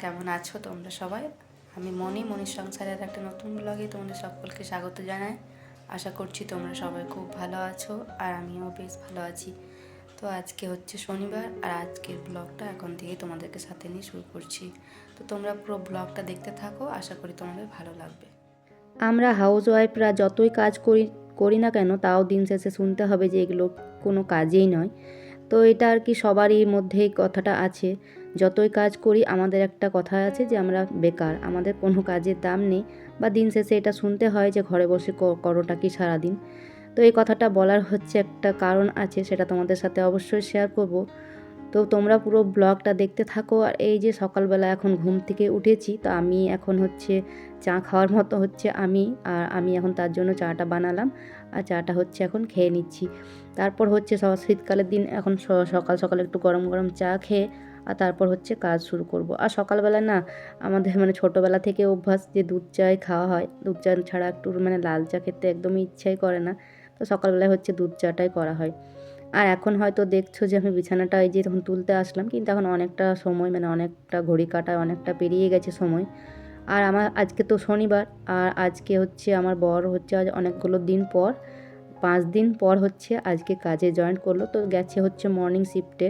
কেমন আছো তোমরা সবাই? আমি মনি, মনির সংসারের একটা নতুন ব্লগে তোমাদের সকলকে স্বাগত জানাই। আশা করছি তোমরা সবাই খুব ভালো আছো আর আমিও বেশ ভালো আছি। তো আজকে হচ্ছে শনিবার আর আজকের ব্লগটা এখন থেকে তোমাদেরকে সাথে নিয়ে শুরু করছি। তো তোমরা পুরো ব্লগটা দেখতে থাকো, আশা করি তোমাদের ভালো লাগবে। আমরা হাউস ওয়াইফরা যতই কাজ করি করি না কেন, তাও দিন শেষে শুনতে হবে যে এগুলো কোনো কাজেই নয়। তো এটা আর কি সবারই মধ্যেই কথাটা আছে। যতই কাজ করি, আমাদের একটা কথা আছে যে আমরা বেকার। আমাদের কোনো কাজের দাম নেই বা দিন শেষে এটা শুনতে হয় যে ঘরে বসে করোটা কি সারাদিন। তো এই কথাটা বলার হচ্ছে একটা কারণ আছে, সেটা তোমাদের সাথে অবশ্যই শেয়ার করব। তো তোমরা পুরো ব্লগটা দেখতে থাকো আর এই যে সকালবেলা এখন ঘুম থেকে উঠেছি, তো আমি এখন হচ্ছে চা খাওয়ার মতো হচ্ছে আমি, আর আমি এখন তার জন্য চাটা বানালাম। আর চাটা হচ্ছে এখন খেয়ে নিচ্ছি। তারপর হচ্ছে শীতকালের দিন এখন সকাল সকাল একটু গরম গরম চা খেয়ে আর তারপর হচ্ছে কাজ শুরু করব। আর সকালবেলা না আমাদের মানে ছোটোবেলা থেকে অভ্যাস যে দুধ চাই খাওয়া হয়, দুধ চা ছাড়া একটু মানে লাল চা খেতে একদমই ইচ্ছাই করে না। তো সকালবেলায় হচ্ছে দুধ চাটাই করা হয়। আর এখন হয়তো দেখছ যে আমি বিছানাটা এই যে তখন তুলতে আসলাম, কিন্তু এখন অনেকটা সময় মানে অনেকটা ঘড়ি কাটায়, অনেকটা পেরিয়ে গেছে সময়। আর আমার আজকে তো শনিবার, আর আজকে হচ্ছে আমার বর হচ্ছে আজ অনেকগুলো দিন পর, পাঁচ দিন পর হচ্ছে আজকে কাজে জয়েন করল। তো গেছে হচ্ছে মর্নিং শিফটে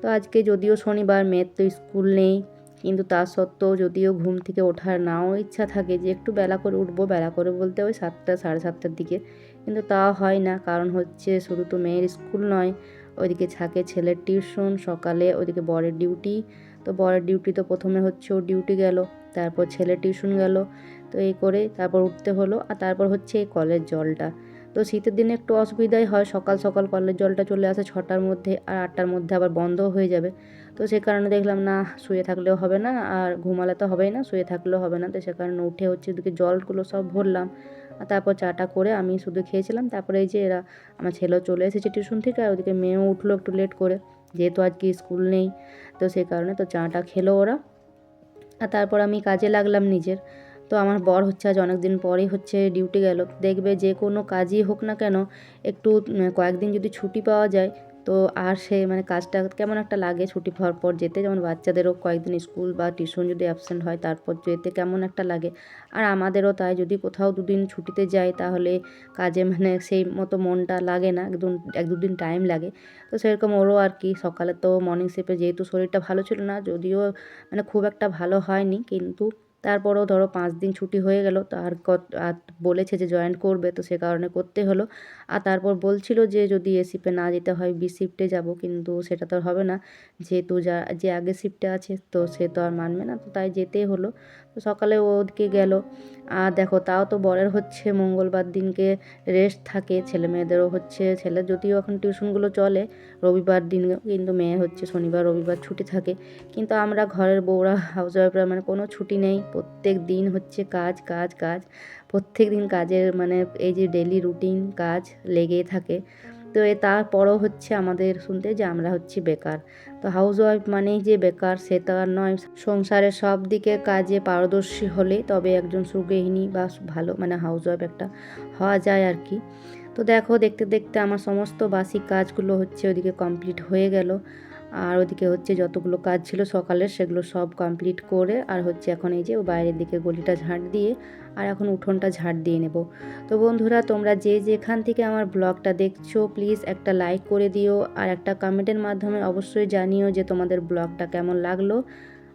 তো আজকে যদিও শনিবার, মেয়ের তো স্কুল নেই। কিন্তু তা সত্ত্বেও যদিও ঘুম থেকে ওঠার নাও ইচ্ছা থাকে যে একটু বেলা করে উঠবো, বেলা করে বলতে ওই সাতটা, সাড়ে সাতটার দিকে। কিন্তু তা হয় না, কারণ হচ্ছে শুধু তো মেয়ের স্কুল নয়, ওইদিকে থাকে ছেলের টিউশন, সকালে ওইদিকে বরের ডিউটি। তো বরের ডিউটি তো প্রথমে হচ্ছে ও ডিউটি গেল, তারপর ছেলে টিউশন গেল। তো এই করে তারপর উঠতে হলো, আর তারপর হচ্ছে এই কলের জলটা। তো শীতের দিনে একটু অসুবিধাই হয়। সকাল সকাল কলের জলটা চলে আসে ছটার মধ্যে আর আটটার মধ্যে আবার বন্ধও হয়ে যাবে। তো সে কারণে দেখলাম, না, শুয়ে থাকলেও হবে না আর ঘুমালে তো হবেই না, শুয়ে থাকলেও হবে না। তো সে কারণে উঠে হচ্ছে ওদিকে জলগুলো সব ভরলাম। আর তারপর চাটা করে আমি শুধু খেয়েছিলাম। তারপরে এই যে এরা, আমার ছেলেও চলে এসেছে টিউশন থেকে আর ওদিকে মেয়েও উঠল একটু লেট করে। যেহেতু আজকে স্কুল নেই, তো সেই কারণে তো চাটা খেলো ওরা। আর তারপর আমি কাজে লাগলাম নিজের। তো আমার বর হচ্ছে আজ অনেক দিন পরেই হচ্ছে ডিউটি গেল। দেখবে যে কোনো কাজই হোক না কেন, একটু কয়েকদিন যদি ছুটি পাওয়া যায়, তো আর সে মানে কাজটা কেমন একটা লাগে ছুটি পাওয়ার পর যেতে, যেমন বাচ্চাদেরও কয়েকদিন স্কুল বা টিউশন যদি অ্যাবসেন্ট হয়, তারপর যেতে কেমন একটা লাগে। আর আমাদেরও তাই, যদি কোথাও দুদিন ছুটিতে যাই, তাহলে কাজে মানে সেই মতো মনটা লাগে না একদম এক দুদিন টাইম লাগে। তো সেরকম ওরও আর কি, সকালে তো মর্নিং শিফটে যেহেতু শরীরটা ভালো ছিল না, যদিও মানে খুব একটা ভালো হয়নি, কিন্তু তারপরেও ধরো পাঁচ দিন ছুটি হয়ে গেল, তো আর কত, আর বলেছে যে জয়েন করবে, তো সে কারণে করতে হলো। আর তারপর বলছিল যে যদি এ শিফটে না যেতে হয় বি শিফটে যাব, কিন্তু সেটা তো হবে না। যেহেতু যা, যে আগে শিফটে আছে, তো সে তো আর মানবে না, তো তাই যেতে হলো। সকালে ওদিকে গেল। আর দেখো, তাও তো বরের হচ্ছে মঙ্গলবার দিনকে রেস্ট থাকে, ছেলে মেয়েদেরও হচ্ছে, ছেলে যদিও এখন টিউশনগুলো চলে, রবিবার দিন কিন্তু মেয়ে হচ্ছে, শনিবার, রবিবার ছুটি থাকে। কিন্তু আমরা ঘরের বউরা হাউস ওয়াইফরা মানে কোনো ছুটি নেই, প্রত্যেক দিন হচ্ছে কাজ কাজ কাজ। প্রত্যেক দিন কাজের মানে এই যে ডেলি রুটিন কাজ লেগেই থাকে। তো এ তারপরও হচ্ছে আমাদের শুনতে যে আমরা হচ্ছি বেকার। তো হাউস ওয়াইফ মানেই যে বেকার, সে তার নয়। সংসারের সব দিকে কাজে পারদর্শী হলে তবে একজন সুগৃহিণী বা ভালো মানে হাউস ওয়াইফ একটা হওয়া যায় আর কি। তো দেখো, দেখতে দেখতে আমার সমস্ত বাসি কাজগুলো হচ্ছে ওদিকে কমপ্লিট হয়ে গেল। আর ওদিকে হচ্ছে যতগুলো কাজ ছিল সকালের সেগুলো সব কমপ্লিট করে আর হচ্ছে এখন এই যে বাইরের দিকে গলিটা ঝাঁট দিয়ে আর এখন উঠোনটা ঝাঁট দিয়ে নেব। তো বন্ধুরা, তোমরা যে যেখান থেকে আমার ব্লগটা দেখছ প্লিজ একটা লাইক করে দিও আর একটা কমেন্টের মাধ্যমে অবশ্যই জানিও যে তোমাদের ব্লগটা কেমন লাগল।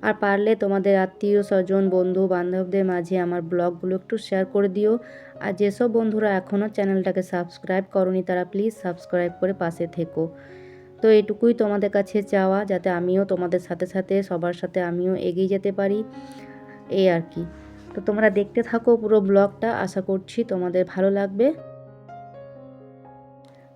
আর পারলে তোমাদের আত্মীয় স্বজন, বন্ধু বান্ধবদের মাঝে আমার ব্লগগুলো একটু শেয়ার করে দিও। আর যেসব বন্ধুরা এখনও চ্যানেলটাকে সাবস্ক্রাইব করনি, তারা প্লিজ সাবস্ক্রাইব করে পাশে থেকো। তো এটুকুই তোমাদের কাছে চাওয়া, যাতে আমিও তোমাদের সাথে সাথে, সবার সাথে আমিও এগিয়ে যেতে পারি, এই আর কি। তো তোমরা দেখতে থাকো পুরো ব্লগটা, আশা করছি তোমাদের ভালো লাগবে।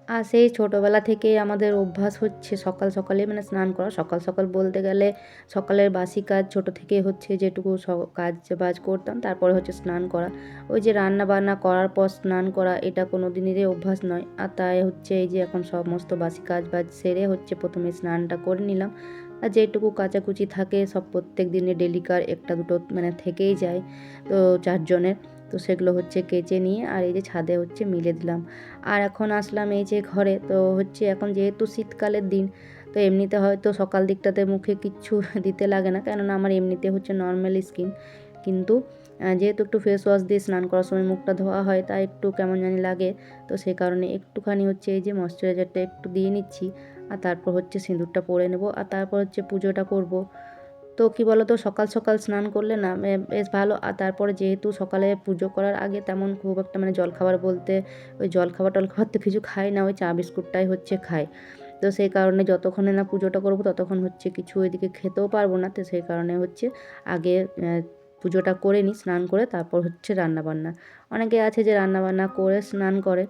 আর সেই ছোটোবেলা থেকেই আমাদের অভ্যাস হচ্ছে সকাল সকালে মানে স্নান করা। সকাল সকাল বলতে গেলে সকালের বাসি কাজ ছোট থেকে হচ্ছে যেটুকু কাজ বাজ করতাম, তারপরে হচ্ছে স্নান করা। ওই যে রান্না বান্না করার পর স্নান করা, এটা কোনো দিনেরই অভ্যাস নয়। আর তাই হচ্ছে এই যে এখন সমস্ত বাসি কাজ বাজ সেরে হচ্ছে প্রথমে স্নানটা করে নিলাম। আর যেটুকু কাচাকুচি থাকে সব প্রত্যেক দিনে ডেলিকার একটা দুটো মানে থেকেই যায়, তো চারজনের। তো সেগুলো হচ্ছে কেচে নিয়ে আর এই যে ছাদে হচ্ছে মিলে দিলাম। আর এখন আসলাম এই যে ঘরে, তো হচ্ছে এখন যেহেতু শীতকালের দিন, তো এমনিতে হয়তো সকাল দিকটাতে মুখে কিচ্ছু দিতে লাগে না, কেননা আমার এমনিতে হচ্ছে নর্মাল স্কিন কিন্তু যেহেতু একটু ফেস ওয়াশ দিয়ে স্নান করার সময় মুখটা ধোয়া হয়, তাই একটু কেমন জানি লাগে। তো সেই কারণে একটুখানি হচ্ছে এই যে ময়শ্চারাইজারটা একটু দিয়ে নিচ্ছি, আর তারপর হচ্ছে সিঁদুরটা পরে নেব, আর তারপর হচ্ছে পুজোটা করব। তো কি বলো তো সকাল সকাল স্নান করলে না বেশ ভালো। আর তারপরে যেহেতু সকালে পুজো করার আগে তেমন খুব একটা মানে জলখাবার বলতে ওই জলখাবার টলখাবার তো কিছু খাই না, ওই চা বিস্কুটটাই হচ্ছে খাই। তো সেই কারণে যতক্ষণে না পুজোটা করব ততক্ষণ হচ্ছে কিছু ওইদিকে খেতেও পারব না। তো সেই কারণে হচ্ছে আগে পুজোটা করে নিই, স্নান করে তারপর হচ্ছে রান্নাবান্না। অনেকে আছে যে রান্নাবান্না করে, স্নান করে।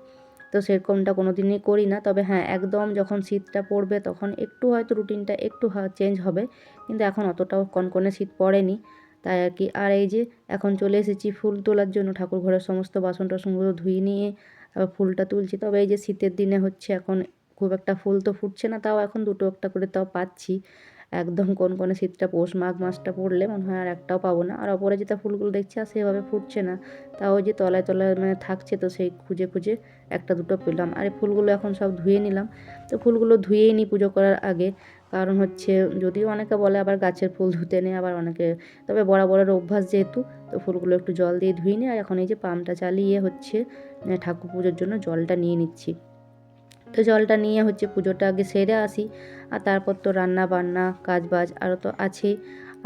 তো সেরকমটা কোনো দিনই করি না। তবে হ্যাঁ একদম যখন শীতটা পড়বে তখন একটু হয়তো রুটিনটা একটু চেঞ্জ হবে। কিন্তু এখন অতটাও কনকনে শীত পড়েনি। তাই আর কি। আর এই যে এখন চলে এসেছি ফুল তোলার জন্য। ঠাকুর ঘরের সমস্ত বাসন টাসনগুলো ধুয়ে নিয়ে আবার ফুলটা তুলছি। তবে এই যে শীতের দিনে হচ্ছে এখন খুব একটা ফুল তো ফুটছে না। তাও এখন দুটো একটা করে তাও পাচ্ছি। একদম কোন কোনে শীতটা পৌষ মাঘ মাসটা পড়লে মনে হয় আর একটাও পাবো না। আর অপরে যেটা ফুলগুলো দেখছি আর সেভাবে ফুটছে না। তাও যে তলায় তলায় মানে থাকছে তো সেই খুঁজে খুঁজে একটা দুটো পেলাম। আর এই ফুলগুলো এখন সব ধুয়ে নিলাম। তো ফুলগুলো ধুয়েই নিই পুজো করার আগে। কারণ হচ্ছে যদিও অনেকে বলে আবার গাছের ফুল ধুতে নেই, আবার অনেকে তবে বরাবরের অভ্যাস যেহেতু, তো ফুলগুলো একটু জল দিয়ে ধুয়ে নিই আর এখন এই যে পাম্পটা চালিয়ে হচ্ছে, ঠাকুর পুজোর জন্য জলটা নিয়ে নিচ্ছি। তো জলটা নিয়ে হচ্ছে পুজোটা আগে সেরে আসি। আর তারপর তো রান্না বান্না কাজ বাজ আরও তো আছেই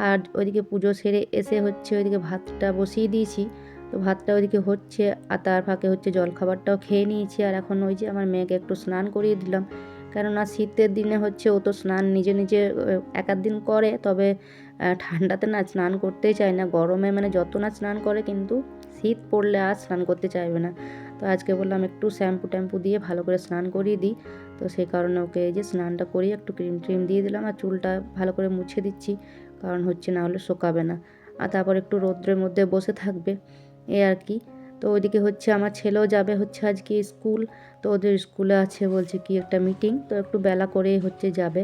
আর ওইদিকে পুজো সেরে এসে হচ্ছে ওইদিকে ভাতটা বসিয়ে দিয়েছি। তো ভাতটা ওইদিকে হচ্ছে আর তার ফাঁকে হচ্ছে জলখাবারটাও খেয়ে নিয়েছি। আর এখন ওই যে আমার মেয়েকে একটু স্নান করিয়ে দিলাম। কেননা শীতের দিনে হচ্ছে ও তো স্নান নিজে নিজে এক দিন করে। তবে ঠান্ডাতে না স্নান করতেই চায় না। গরমে মানে যত না স্নান করে কিন্তু শীত পড়লে আর স্নান করতে চাইবে না। তো আজকে বললাম একটু শ্যাম্পু ট্যাম্পু দিয়ে ভালো করে স্নান করিয়ে দিই। তো সেই কারণে ওকে এই যে স্নানটা করিয়ে একটু ক্রিম ট্রিম দিয়ে দিলাম আর চুলটা ভালো করে মুছে দিচ্ছি, কারণ হচ্ছে না হলে শোকাবে না। আর তারপর একটু রৌদ্রের মধ্যে বসে থাকবে, এ আর কি। তো ওইদিকে হচ্ছে আমার ছেলেও যাবে হচ্ছে আজকে স্কুল, তো ওদের স্কুলে আছে বলছে কি একটা মিটিং, তো একটু বেলা করেই হচ্ছে যাবে।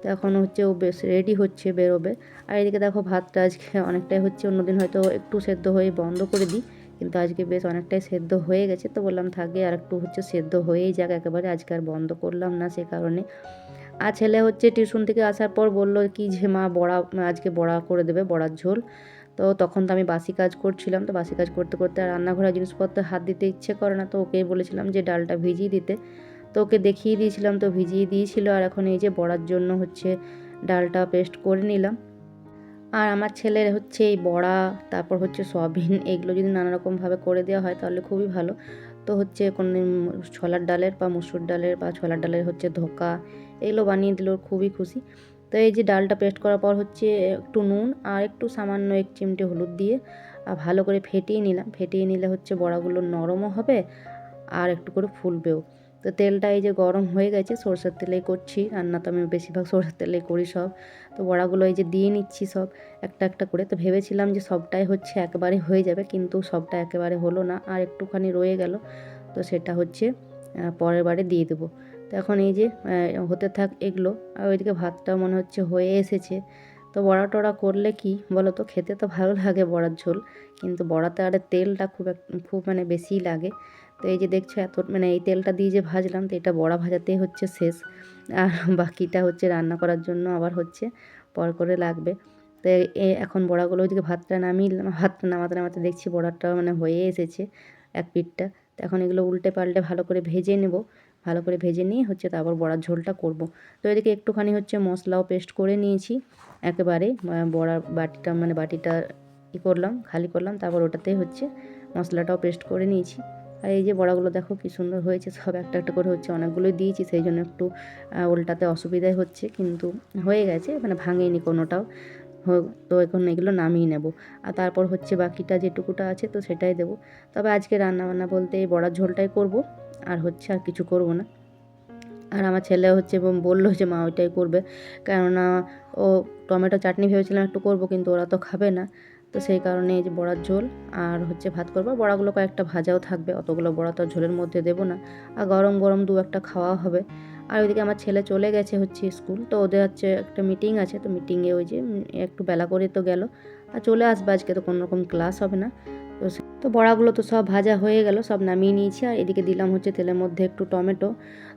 তো এখন হচ্ছে ও বেশ রেডি হচ্ছে বেরোবে। আর এদিকে দেখো ভাতটা আজকে অনেকটাই হচ্ছে, অন্যদিন হয়তো একটু সেদ্ধ হয়ে বন্ধ করে দিই। কিন্তু আজকে বেশ অনেকটাই সেদ্ধ হয়ে গেছে। তো বললাম থাকে আর একটু হচ্ছে সেদ্ধ হয়েই যাক, একেবারে আজকে আর বন্ধ করলাম না সে কারণে। আর ছেলে হচ্ছে টিউশন থেকে আসার পর বলল, কি যে মা বড়া, আজকে বড়া করে দেবে, বড়ার ঝোল। তো তখন তো আমি বাসি কাজ করছিলাম। তো বাসি কাজ করতে করতে আর রান্নাঘরের জিনিসপত্র হাত দিতে ইচ্ছে করে না। তো ওকেই বলেছিলাম যে, ডালটা ভিজিয়ে দিতে। তো ওকে দেখিয়ে দিয়েছিলাম, তো ভিজিয়ে দিয়েছিল। আর এখন এই যে বড়ার জন্য হচ্ছে ডালটা পেস্ট করে নিলাম। আর আমার ছেলের হচ্ছে এই বড়া, তারপর হচ্ছে সয়াবিন, এগুলো যদি নানা রকমভাবে করে দেওয়া হয় তাহলে খুবই ভালো। তো হচ্ছে কোনো ছোলার ডালের বা মুসুর ডালের বা ছোলার ডালের হচ্ছে ধোকা, এগুলো বানিয়ে দিলে খুবই খুশি। তো এই যে ডালটা পেস্ট করার পর হচ্ছে একটু নুন আর একটু সামান্য এক চিমটে হলুদ দিয়ে আর ভালো করে ফেটিয়ে নিলাম। ফেটিয়ে নিলে হচ্ছে বড়াগুলো নরমও হবে আর একটু করে ফুলবেও। তো তেলটা এই যে গরম হয়ে গেছে, সরষের তেলেই করছি। রান্না তো আমি বেশিরভাগ সরষের তেলেই করি সব। তো বড়াগুলো এই যে দিয়ে নিচ্ছি সব, একটা একটা করে। তো ভেবেছিলাম যে সবটাই হচ্ছে একবারে হয়ে যাবে, কিন্তু সবটা একেবারে হলো না। আর একটুখানি রয়ে গেল, তো সেটা হচ্ছে পরের বারে দিয়ে দেবো। তো এখন এই যে হতে থাক এগুলো, আর ওইদিকে ভাতটা মনে হচ্ছে হয়ে এসেছে। তো বড়া টড়া করলে কি বলো তো খেতে তো ভালো লাগে বড়ার ঝোল, কিন্তু বড়াতে আর তেলটা খুব এক, খুব মানে বেশিই লাগে। তো এই যে দেখছ এত মানে এই তেলটা দিয়ে যে ভাজলাম, তো এটা বড়া ভাজাতেই হচ্ছে শেষ। আর বাকিটা হচ্ছে রান্না করার জন্য আবার হচ্ছে পর করে লাগবে। তো এখন বড়াগুলো ওইদিকে ভাতটা নামিয়ে, ভাতটা নামাতে নামাতে দেখছি বড়াটা মানে হয়ে এসেছে এক পিঠটা। তো এখন এগুলো উল্টে পাল্টে ভালো করে ভেজে নেব। ভালো করে ভেজে নিয়ে হচ্ছে তারপর বড়ার ঝোলটা করব। তো এদিকে একটুখানি হচ্ছে মশলাও পেস্ট করে নিয়েছি। একেবারে বড়ার বাটিটা মানে বাটিটা ই করলাম, খালি করলাম, তারপর ওটাতে হচ্ছে মশলাটাও পেস্ট করে নিয়েছি। আর এই যে বড়াগুলো দেখো কি সুন্দর হয়েছে, সব একটা একটা করে হচ্ছে অনেকগুলোই দিয়েছি, সেই জন্য একটু উল্টাতে অসুবিধাই হচ্ছে, কিন্তু হয়ে গেছে মানে ভাঙেনি কোনোটাও। তো এখন এগুলো নামিয়ে নেব। আর তারপর হচ্ছে বাকিটা যেটুকুটা আছে তো সেটাই দেবো। তবে আজকে রান্নাবান্না বলতে এই বড়ার ঝোলটাই করব, আর হচ্ছে আর কিছু করব না। আর আমার ছেলে হচ্ছে বলল যে মা ওইটাই করবে, কেননা ও টমেটো চাটনি ভেবেছিলাম একটু করব, কিন্তু ওরা তো খাবে না। তো সেই কারণে এই যে বড়ার ঝোল আর হচ্ছে ভাত করব। বড়াগুলো কয়েকটা ভাজাও থাকবে, অতগুলো বড়া তো ঝোলের মধ্যে দেবো না। আর গরম গরম দু একটা খাওয়া হবে। আর ওইদিকে আমার ছেলে চলে গেছে হচ্ছে স্কুল, তো ওদের হচ্ছে একটা মিটিং আছে, তো মিটিংয়ে ওই যে একটু বেলা করে তো গেল। আর চলে আসবে আজকে তো কোনো রকম ক্লাস হবে না। তো তো বড়াগুলো তো সব ভাজা হয়ে গেল, সব নামিয়ে নিয়েছি। আর এদিকে দিলাম হচ্ছে তেলের মধ্যে একটু টমেটো।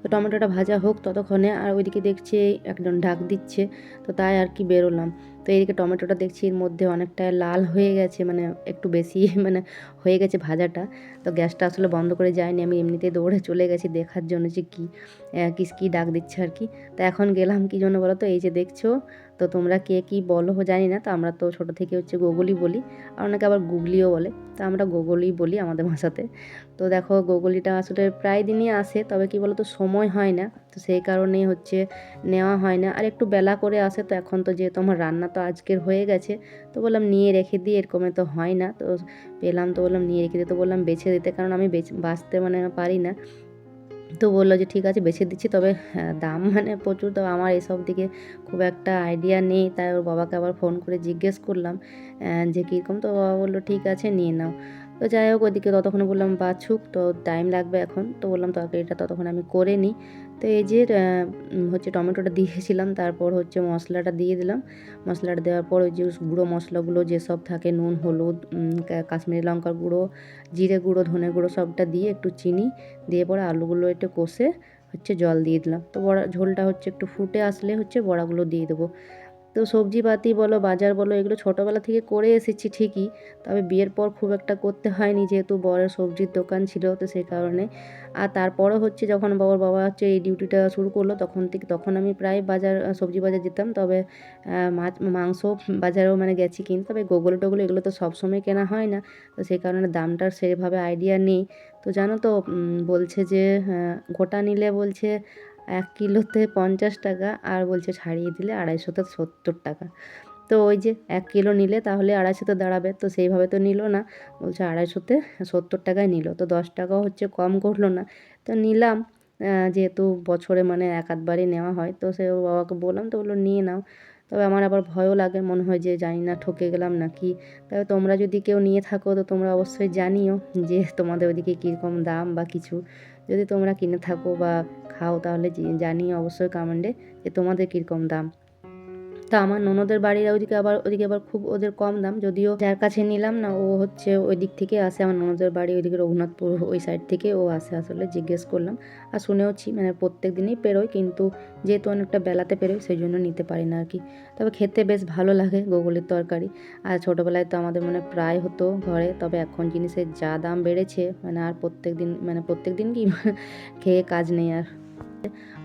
তো টমেটোটা ভাজা হোক ততক্ষণে, আর ওইদিকে দেখছি একজন ঢাক দিচ্ছে, তো তাই আর কি বেরোলাম। তো এইদিকে টমেটোটা দেখছি এর মধ্যে অনেকটা লাল হয়ে গেছে মানে একটু বেশি মানে হয়ে গেছে ভাজাটা। তো গ্যাসটা আসলে বন্ধ করে যায়নি, আমি এমনিতে দৌড়ে চলে গেছি দেখার জন্য যে কী কী কী ডাক দিচ্ছে আর কি। তো এখন গেলাম কী জন্য বলো তো, এই যে দেখছ, তো তোমরা কে কী বলো জানি না, তো আমরা তো ছোটো থেকে হচ্ছে গোগলি বলি, আর অনেকে আবার গুগলিও বলে। তো আমরা গোগলি বলি আমাদের ভাষাতে। তো দেখো গোগলিটা আসলে প্রায় দিনই আসে তবে কি বলো তো সময় হয় না। তো সেই কারণেই হচ্ছে নেওয়া হয় না। আর একটু বেলা করে আসে তো এখন তো যেহেতু আমার রান্না তো আজকের হয়ে গেছে তো বললাম নিয়ে রেখে দিই এরকমে তো হয় না। তো পেলাম তো বললাম নিয়ে রেখে দিই তো বললাম বেছে দিতে কারণ আমি বেচ বাঁচতে মানে পারি না। তো বলল যে ঠিক আছে বেছে দিচ্ছি তবে হ্যাঁ, দাম মানে প্রচুর তো আমার এসব দিকে খুব একটা আইডিয়া নেই। তাই ওর বাবাকে আবার ফোন করে জিজ্ঞেস করলাম যে কীরকম তো বাবা বলল ঠিক আছে নিয়ে নাও। তো যাই হোক, ওদিকে ততক্ষণ বললাম, বাছুক, তো টাইম লাগবে এখন। তো বললাম, তরকারিটা ততক্ষণ আমি করে নিই। তো এই যে হচ্ছে টমেটোটা দিয়েছিলাম, তারপর হচ্ছে মশলাটা দিয়ে দিলাম। মশলাটা দেওয়ার পর ওই যে গুঁড়ো মশলাগুলো যেসব থাকে, নুন, হলুদ কাশ্মীরি লঙ্কার গুঁড়ো, জিরে গুঁড়ো, ধনে গুঁড়ো, সবটা দিয়ে একটু চিনি দিয়ে পরে আলুগুলো একটু কষে হচ্ছে জল দিয়ে দিলাম। তো বড়া, ঝোলটা হচ্ছে একটু ফুটে আসলে হচ্ছে বড়াগুলো দিয়ে দেবো। তো সবজিপাতি বলো, বাজার বলো, এগুলো ছোটোবেলা থেকে করে এসেছি ঠিকই। তবে বিয়ের পর খুব একটা করতে হয়নি, যেহেতু বরের সবজির দোকান ছিল তো সেই কারণে। আর তারপরে হচ্ছে যখন বাবার বাবা হচ্ছে এই ডিউটিটা শুরু করল, তখন থেকে, তখন আমি প্রায় বাজার, সবজি বাজার যেতাম। তবে মাছ, মাংস বাজারেও মানে গেছি কিনতে, তবে গোগল টোগল এগুলো তো সবসময় কেনা হয় না। তো সেই কারণে দামটার সেভাবে আইডিয়া নেই। তো জানো তো বলছে যে গোটা নিলে বলছে এক কিলোতে পঞ্চাশ টাকা আর বলছে ছাড়িয়ে দিলে আড়াইশোতে সত্তর টাকা। তো ওই যে এক কিলো নিলে তাহলে আড়াইশোতে দাঁড়াবে। তো সেইভাবে তো নিল না। বলছে আড়াইশোতে সত্তর টাকায় নিল। তো দশ টাকাও হচ্ছে কম করল না। তো নিলাম যেহেতু বছরে মানে এক আধবারই নেওয়া হয়। তো সে বাবাকে বললাম, তো বলল, নিয়ে নাও। তবে আমার আবার ভয়ও লাগে। মনে হয় যে জানি না ঠকে গেলাম নাকি। তবে তোমরা যদি কেউ নিয়ে থাকো, তো তোমরা অবশ্যই জানিও যে তোমাদের ওদিকে কীরকম দাম বা কিছু। যদি তোমরা কিনে থাকো বা খাও তাহলে জানিয়ে অবশ্যই কমেন্টে যে তোমাদের কীরকম দাম। তা আমার ননদের বাড়ির ওইদিকে আবার ওইদিকে আবার খুব ওদের কম দাম। যদিও যার কাছে নিলাম না, ও হচ্ছে ওই দিক থেকে আসে। আমার ননদের বাড়ি ওইদিকে রঘুনাথপুর, ওই সাইড থেকে ও আসে আসলে, জিজ্ঞেস করলাম। আর শুনেওছি মানে প্রত্যেক দিনই পেরোয়, কিন্তু যেহেতু অনেকটা বেলাতে পেরোয়, সেই জন্য নিতে পারি না আর কি তবে খেতে বেশ ভালো লাগে গোগলের তরকারি। আর ছোটোবেলায় তো আমাদের মানে প্রায় হতো ঘরে, তবে এখন জিনিসের যা দাম বেড়েছে মানে আর প্রত্যেক দিন মানে প্রত্যেক দিন কি খেয়ে কাজ নেই আর।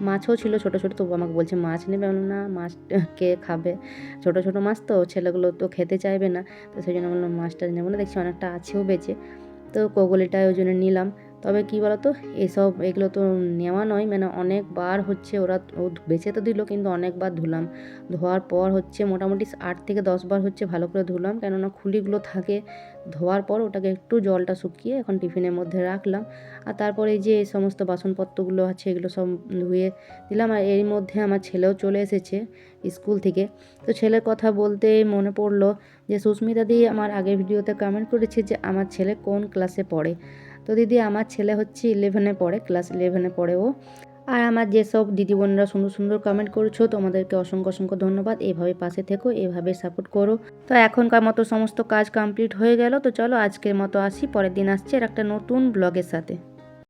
মাছও ছিল ছোট ছোট, তবু আমাকে বলছে, মাছ নেবে? না, মাছ কে খাবে? ছোট ছোট মাছ তো, ছেলেগুলো তো খেতে চাইবে না। তো সেই জন্য বললাম, মাছটা নেব না। দেখছি অনেকটা আছেও বেঁচে। তো কোগলিটাই ওই জন্য নিলাম। তবে কী বলতো, এসব এগুলো তো নেওয়া নয় মানে অনেকবার হচ্ছে ওরা ও বেঁচে তো দিল, কিন্তু অনেকবার ধুলাম। ধোয়ার পর হচ্ছে মোটামুটি আট থেকে দশবার হচ্ছে ভালো করে ধুলাম, কেননা খুলিগুলো থাকে। ধোয়ার পর ওটাকে একটু জলটা শুকিয়ে এখন টিফিনের মধ্যে রাখলাম। আর তারপরে এই যে এই সমস্ত বাসনপত্রগুলো আছে, এগুলো সব ধুয়ে দিলাম। আর এর মধ্যে আমার ছেলেও চলে এসেছে স্কুল থেকে। তো ছেলের কথা বলতে মনে পড়ল যে, সুস্মিতা দি আমার আগের ভিডিওতে কমেন্ট করেছে যে, আমার ছেলে কোন ক্লাসে পড়ে? তো দিদি, আমার ছেলে হচ্ছে ইলেভেনে পড়ে ক্লাস ইলেভেনে পড়ে ও। আর আমার যেসব দিদি বোনরা সুন্দর সুন্দর কমেন্ট করেছ, তোমাদেরকে অসংখ্য অসংখ্য ধন্যবাদ। এভাবে পাশে থেকো, এভাবে সাপোর্ট করো। তো এখনকার মতো সমস্ত কাজ কমপ্লিট হয়ে গেল। তো চলো আজকের মতো আসি, পরের দিন আসছে আর একটা নতুন ব্লগের সাথে।